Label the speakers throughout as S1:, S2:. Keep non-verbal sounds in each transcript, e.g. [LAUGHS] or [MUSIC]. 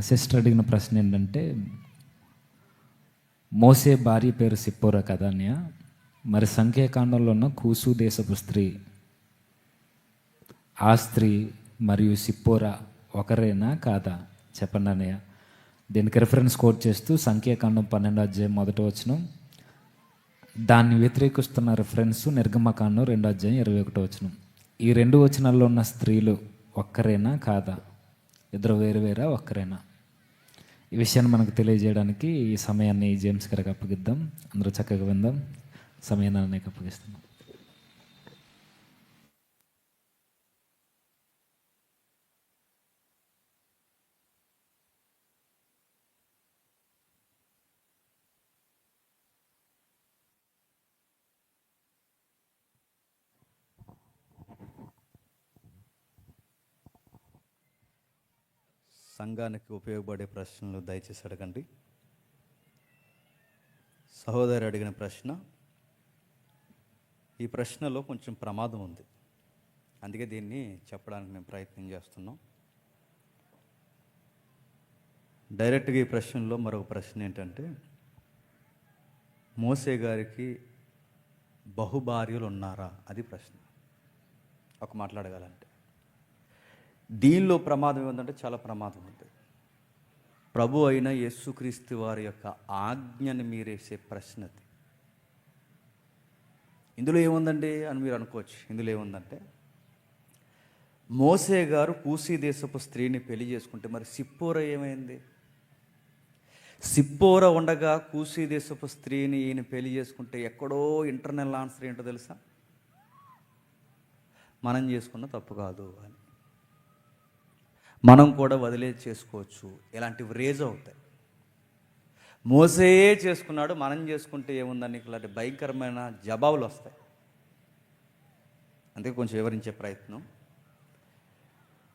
S1: Sister అడిగిన ప్రశ్న ఏంటంటే మోసే భార్య పేరు సిప్పోరా కదా అన్నయ్య? మరి సంఖ్యాకాండంలో ఉన్న కూసు దేశపు స్త్రీ ఆ స్త్రీ మరియు సిప్పోరా ఒకరేనా కాదా? చెప్పండి అన్నయ్య. దీనికి రిఫరెన్స్ కోట్ చేస్తూ సంఖ్యాకాండం పన్నెండు అధ్యాయం మొదటి వచనం దాన్ని వ్యతిరేకిస్తున్న రిఫరెన్స్ నిర్గమకాండం రెండో అధ్యాయం ఇరవై ఒకటో వచనం. ఈ రెండు వచనాల్లో ఉన్న స్త్రీలు ఒక్కరేనా కాదా? ఇద్దరు వేరు వేరా ఒక్కరేనా? ఈ విషయాన్ని మనకు తెలియజేయడానికి ఈ సమయాన్ని జేమ్స్ గారికి అప్పగిద్దాం. అందరూ చక్కగా విందాం. సమయాన్ని అన్నయ్యకి అప్పగిస్తున్నాం.
S2: సంఘానికి ఉపయోగపడే ప్రశ్నలు దయచేసి అడగండి. సహోదరి అడిగిన ప్రశ్న ఈ ప్రశ్నలో కొంచెం ప్రమాదం ఉంది. అందుకే దీన్ని చెప్పడానికి మేము ప్రయత్నం చేస్తున్నాం. డైరెక్ట్గా ఈ ప్రశ్నలో మరొక ప్రశ్న ఏంటంటే మోసే గారికి బహుభార్యలు ఉన్నారా? అది ప్రశ్న. ఒక మాట్లాడగలంటే. దీనిలో ప్రమాదం ఏముందంటే చాలా ప్రమాదం ఉంది. ప్రభు అయిన యేసుక్రీస్తు వారి యొక్క ఆజ్ఞని మీరేసే ప్రశ్న అది ఇందులో ఏముందండి అని మీరు అనుకోవచ్చు. ఇందులో ఏముందంటే మోసే గారు కూసీ దేశపు స్త్రీని పెళ్ళి చేసుకుంటే మరి సిప్పోర ఏమైంది? సిప్పోర ఉండగా కూసీ దేశపు స్త్రీని ఈయన పెళ్ళి చేసుకుంటే ఎక్కడో ఇంటర్నల్ ఆన్సర్ ఏంటో తెలుసా? మనం చేసుకున్న తప్పు కాదు అని. మనం కూడా వదిలే చేసుకోవచ్చు. ఇలాంటివి రేజ్ అవుతాయి. మోసే చేసుకున్నాడు మనం చేసుకుంటే ఏముందని ఇలాంటి భయంకరమైన జవాబులు వస్తాయి. అందుకే కొంచెం వివరించే ప్రయత్నం.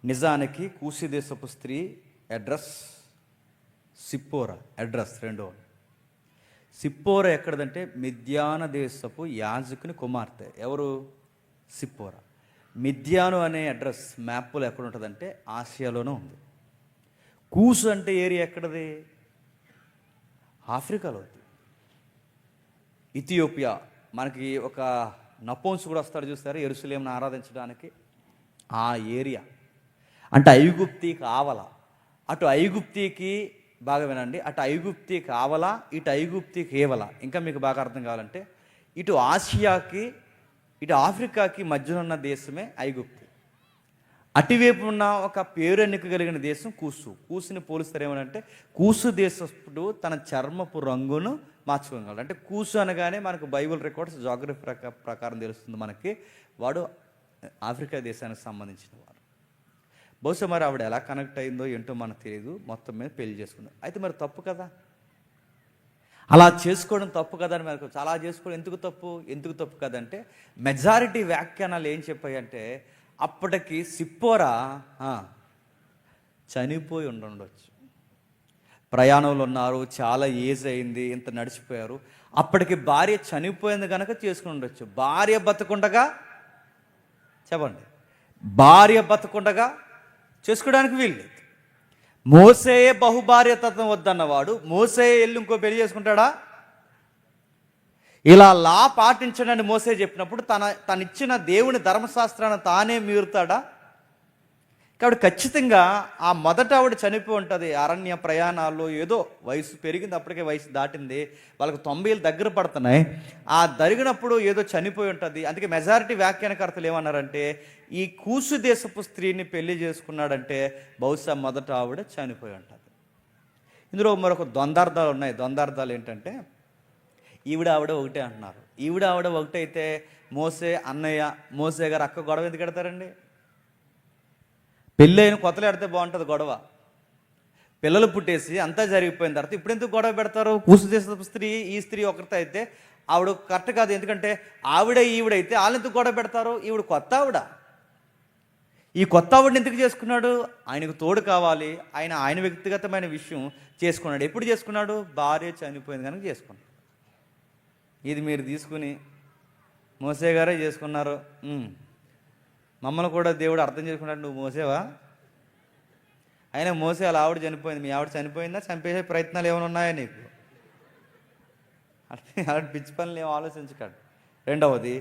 S2: నిజానికి కూసి దేశపు స్త్రీ అడ్రస్ సిప్పోరా. అడ్రస్ రెండో సిప్పోరా ఎక్కడదంటే మిద్యాన దేశపు యాజకుని కుమార్తె. ఎవరు? సిప్పోరా. మిద్యాను అనే అడ్రస్ మ్యాప్లో ఎక్కడ ఉంటుందంటే ఆసియాలోనే ఉంది. కూసు అంటే ఏరియా ఎక్కడది? ఆఫ్రికాలో ఉంది. ఇథియోపియా మనకి ఒక నపోన్స్ కూడా వస్తాడు చూస్తారు ఎరుసలేంను ఆరాధించడానికి ఆ ఏరియా. అంటే ఐగుప్తికి ఆవల అటు ఐగుప్తికి బాగా వినండి. అటు ఐగుప్తికి ఆవల ఇటు ఐగుప్తికి ఏవల ఇంకా మీకు బాగా అర్థం కావాలంటే ఇటు ఆసియాకి ఇటు ఆఫ్రికాకి మధ్యలో ఉన్న దేశమే ఐగుప్తు. అటువైపు ఉన్న ఒక పేరెన్నిక కలిగిన దేశం కూసు. కూసుని పోలిస్తారు ఏమనంటే కూసు దేశస్తుడు తన చర్మపు రంగును మార్చుకోగలడు అంటే కూసు అనగానే మనకు బైబిల్ రికార్డ్స్ జాగ్రఫీ ప్రకారం తెలుస్తుంది మనకి. వాడు ఆఫ్రికా దేశానికి సంబంధించిన వాడు. బహుశా మరి ఆవిడ ఎలా కనెక్ట్ అయిందో ఏంటో మనకు తెలియదు మొత్తం మీద పెళ్ళి చేసుకుంది. అయితే మరి తప్పు కదా? అలా చేసుకోవడం తప్పు కదా అని మనకు అలా చేసుకోవడం. ఎందుకు తప్పు? ఎందుకు తప్పు కదంటే మెజారిటీ వ్యాఖ్యానాలు ఏం చెప్పాయంటే అప్పటికి సిప్పోరా చనిపోయి ఉండొచ్చు ప్రయాణంలో ఉన్నారు చాలా ఏజ్ అయింది ఇంత నడిచిపోయారు. అప్పటికి భార్య చనిపోయింది కనుక చేసుకుని ఉండొచ్చు. భార్య బతకుండగా చెప్పండి. భార్య బతకుండగా చేసుకోవడానికి వీల్లేదు మోసేయే బహుభార్యతత్వం వద్దన్నవాడు మోసేయే వెళ్ళి ఇంకో పెళ్ళి చేసుకుంటాడా? ఇలా లా పాటించడని మోసే చెప్పినప్పుడు తన తనిచ్చిన దేవుని ధర్మశాస్త్రాన్ని తానే మీరుతాడా? కాబట్టి ఖచ్చితంగా ఆ మొదట ఆవిడ చనిపోయి ఉంటుంది. అరణ్య ప్రయాణాల్లో ఏదో వయసు పెరిగింది అప్పటికే వయసు దాటింది. వాళ్ళకి తొంభైలు దగ్గర పడుతున్నాయి. ఆ జరిగినప్పుడు ఏదో చనిపోయి ఉంటుంది. అందుకే మెజారిటీ వ్యాఖ్యానకర్తలు ఏమన్నారంటే ఈ కూసు దేశపు స్త్రీని పెళ్ళి చేసుకున్నాడంటే బహుశా మొదట ఆవిడ చనిపోయి ఉంటుంది. ఇందులో మరొక ద్వందార్థాలు ఉన్నాయి. ద్వందార్థాలు ఏంటంటే ఈవిడ ఆవిడ ఒకటే అంటున్నారు. ఈవిడ ఆవిడ ఒకటైతే మోసే అన్నయ్య మోసే గారు అక్క గొడవ ఎందుకు పెడతారండి? పెళ్ళైన కొత్తలు పెడితే బాగుంటుంది గొడవ. పిల్లలు పుట్టేసి అంతా జరిగిపోయిన తర్వాత ఇప్పుడు ఎందుకు గొడవ పెడతారు? కూసు చేసిన స్త్రీ ఈ స్త్రీ ఒకరితో అయితే ఆవిడ కరెక్ట్ కాదు. ఎందుకంటే ఆవిడ ఈవిడైతే వాళ్ళు ఎందుకు గొడవ పెడతారు? ఈవిడ కొత్త ఆవిడ. ఈ కొత్త ఆవిడని ఎందుకు చేసుకున్నాడు? ఆయనకు తోడు కావాలి. ఆయన ఆయన వ్యక్తిగతమైన విషయం చేసుకున్నాడు. ఎప్పుడు చేసుకున్నాడు? భార్య చనిపోయింది కనుక చేసుకున్నాడు. ఇది మీరు తీసుకుని మోసే గారే చేసుకున్నారు. మమ్మల్ని కూడా దేవుడు అర్థం చేసుకున్నాడు నువ్వు మోసేవా? అయినా మోసే అలా ఆవిడ చనిపోయింది. మీ ఆవిడ చనిపోయిందా? చంపేసే ప్రయత్నాలు ఏమైనా ఉన్నాయా నీకు? అంటే [LAUGHS] అలాంటి పిచ్చి పనులు ఏం ఆలోచించకండి. రెండవది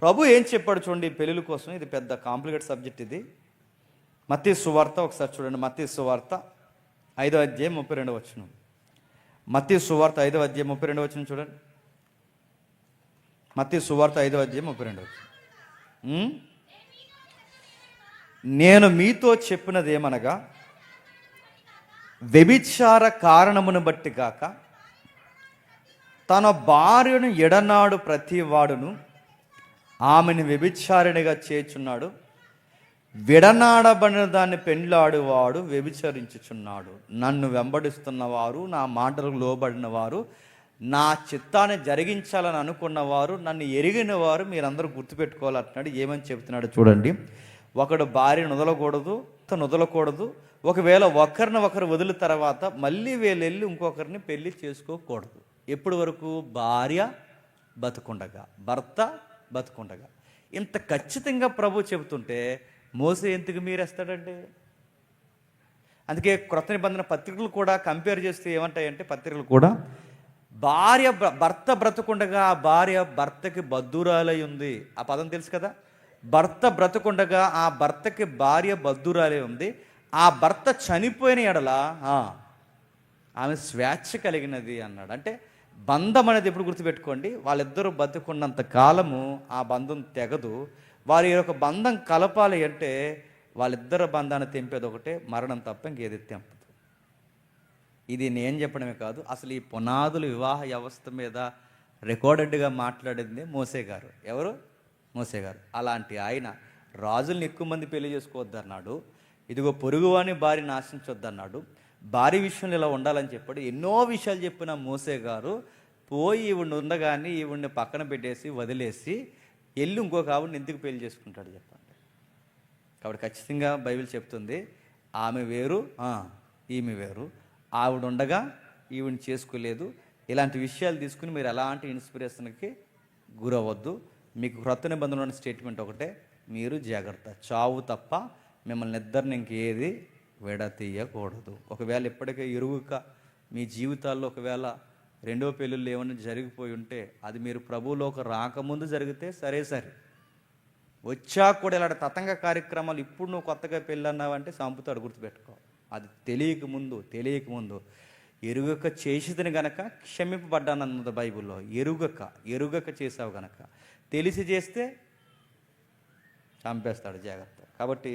S2: ప్రభు ఏం చెప్పాడు చూడండి పెళ్ళిళ్ళ కోసం? ఇది పెద్ద కాంప్లికేట్ సబ్జెక్ట్ ఇది. మత్తి సువార్త ఒకసారి చూడండి. మత్తి సువార్త ఐదో అధ్యాయం ముప్పై రెండవ వచ్చిన మత్తి సువార్త ఐదో అధ్యాయం ముప్పై రెండవ వచ్చిన చూడండి. మత్తి సువార్త ఐదో అధ్యాయం ముప్పై రెండవ వచ్చిన నేను మీతో చెప్పినది ఏమనగా వ్యభిచార కారణమును బట్టి కాక తన భార్యను ఎడనాడు ప్రతివాడును ఆమెను వ్యభిచారిణిగా చేర్చున్నాడు విడనాడబడిన దాన్ని పెండ్లాడువాడు వ్యభిచరించుచున్నాడు. నన్ను వెంబడిస్తున్న వారు నా మాటలకు లోబడిన వారు నా చిత్తాన్ని జరిగించాలని అనుకున్నవారు నన్ను ఎరిగిన వారు మీరందరూ గుర్తుపెట్టుకోవాలంటున్నాడు. ఏమని చెబుతున్నాడు చూడండి. ఒకడు భార్యను వదలకూడదు తను వదలకూడదు ఒకవేళ ఒకరిని ఒకరు వదిలిన తర్వాత మళ్ళీ వీళ్ళెళ్ళి ఇంకొకరిని పెళ్ళి చేసుకోకూడదు. ఎప్పటి వరకు? భార్య బతుకుండగా భర్త బతుకుండగా. ఇంత ఖచ్చితంగా ప్రభు చెబుతుంటే మోసే ఎందుకు మీరేస్తాడండి? అందుకే క్రొత్త నిబంధన పత్రికలు కూడా కంపేర్ చేస్తే ఏమంటాయంటే పత్రికలు కూడా భార్య భర్త బ్రతుకుండగా ఆ భార్య భర్తకి బద్దురాలై ఉంది. ఆ పదం తెలుసు కదా? భర్త బ్రతకుండగా ఆ భర్తకి భార్య బద్దురాలే ఉంది. ఆ భర్త చనిపోయిన ఎడల ఆమె స్వేచ్ఛ కలిగినది అన్నాడు. అంటే బంధం అనేది ఎప్పుడు గుర్తుపెట్టుకోండి? వాళ్ళిద్దరూ బతుకున్నంత కాలము ఆ బంధం తెగదు. వారి యొక్క బంధం కలపాలి అంటే వాళ్ళిద్దరు బంధాన్ని తెంపేది ఒకటే మరణం తప్ప ఇంకేది తెంపదు. ఇది నేను చెప్పడమే కాదు అసలు ఈ పునాదులు వివాహ వ్యవస్థ మీద రికార్డెడ్గా మాట్లాడింది మోసే గారు. ఎవరు? మోసే గారు. అలాంటి ఆయన రాజుల్ని ఎక్కువ మంది పెళ్ళి చేసుకోవద్దన్నాడు. ఇదిగో పొరుగువాని భార్య నాశించొద్దన్నాడు భార్య విషయంలో ఇలా ఉండాలని చెప్పాడు. ఎన్నో విషయాలు చెప్పిన మోసే గారు పోయి ఈవిడ్ని ఉండగానే ఈవిడిని పక్కన పెట్టేసి వదిలేసి వెళ్ళి ఇంకొక ఆవిడని ఎందుకు పెళ్ళి చేసుకుంటాడు చెప్పండి. కాబట్టి ఖచ్చితంగా బైబిల్ చెప్తుంది ఆమె వేరు ఈమె వేరు. ఆవిడ ఉండగా ఈవిని చేసుకోలేదు. ఇలాంటి విషయాలు తీసుకుని మీరు ఎలాంటి ఇన్స్పిరేషన్కి గురవద్దు మీకు క్రొత్త నిబంధనలోని స్టేట్మెంట్ ఒకటే మీరు జాగ్రత్త. చావు తప్ప మిమ్మల్ని ఇద్దరిని ఇంకేది విడతీయకూడదు. ఒకవేళ ఇప్పటికే ఇరుగుక మీ జీవితాల్లో ఒకవేళ రెండో పెళ్ళిళ్ళు ఏమైనా జరిగిపోయి ఉంటే అది మీరు ప్రభువులోకి రాకముందు జరిగితే సరే సరే. వచ్చాక కూడా ఇలాంటి తతంగ కార్యక్రమాలు ఇప్పుడు నువ్వు కొత్తగా పెళ్ళన్నావంటే సంపుతాడు గుర్తుపెట్టుకో. అది తెలియక ముందు తెలియక ముందు. ఎరుగక చేసేదని గనక క్షమింపబడ్డానన్నది బైబిల్లో. ఎరుగక ఎరుగక చేసావు గనక. తెలిసి చేస్తే చంపేస్తాడు జాగ్రత్త. కాబట్టి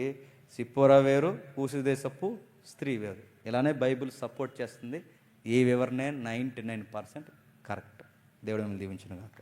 S2: సిప్పోరా వేరు పూసిదేశపు స్త్రీ వేరు. ఇలానే బైబిల్ సపోర్ట్ చేస్తుంది. ఈ వివరణే నైంటీ నైన్ పర్సెంట్ కరెక్ట్. దేవుడు మిమ్మల్ని దీవించిన కాక